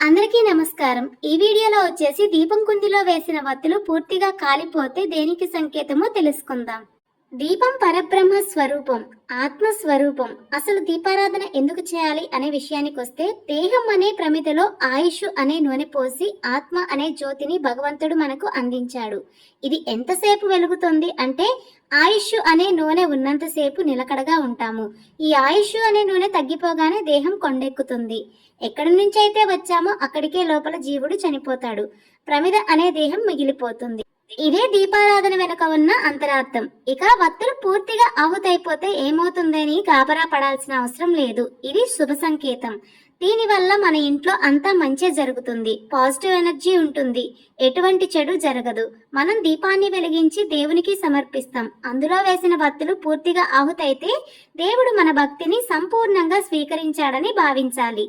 అందరికీ నమస్కారం. ఈ వీడియోలో వచ్చేసి దీపం కుందిలో వేసిన వత్తులు పూర్తిగా కాలిపోతే దేనికి సంకేతమో తెలుసుకుందాం. దీపం పరబ్రహ్మ స్వరూపం ఆత్మ స్వరూపం. అసలు దీపారాధన ఎందుకు చేయాలి అనే విషయానికి వస్తే దేహం అనే ప్రమిదలో ఆయుష్ అనే నూనె పోసి ఆత్మ అనే జ్యోతిని భగవంతుడు మనకు అందించాడు. ఇది ఎంతసేపు వెలుగుతుంది అంటే ఆయుష్ అనే నూనె ఉన్నంతసేపు నిలకడగా ఉంటాము. ఈ ఆయుష్ అనే నూనె తగ్గిపోగానే దేహం కొండెక్కుతుంది. ఎక్కడి నుంచి అయితే వచ్చామో అక్కడికే లోపల జీవుడు చనిపోతాడు. ప్రమిద అనే దేహం మిగిలిపోతుంది. ఇదే దీపారాధన వెనుక ఉన్న అంతరార్థం. ఇక వత్తులు పూర్తిగా అవుతైపోతే ఏమవుతుందని గాబరా పడాల్సిన అవసరం లేదు. ఇది శుభ సంకేతం. దీనివల్ల మన ఇంట్లో అంతా మంచి జరుగుతుంది. పాజిటివ్ ఎనర్జీ ఉంటుంది. ఎటువంటి చెడు జరగదు. మనం దీపాన్ని వెలిగించి దేవునికి సమర్పిస్తాం. అందులో వేసిన భక్తులు పూర్తిగా ఆహుతైతే దేవుడు మన భక్తిని సంపూర్ణంగా స్వీకరించాడని భావించాలి.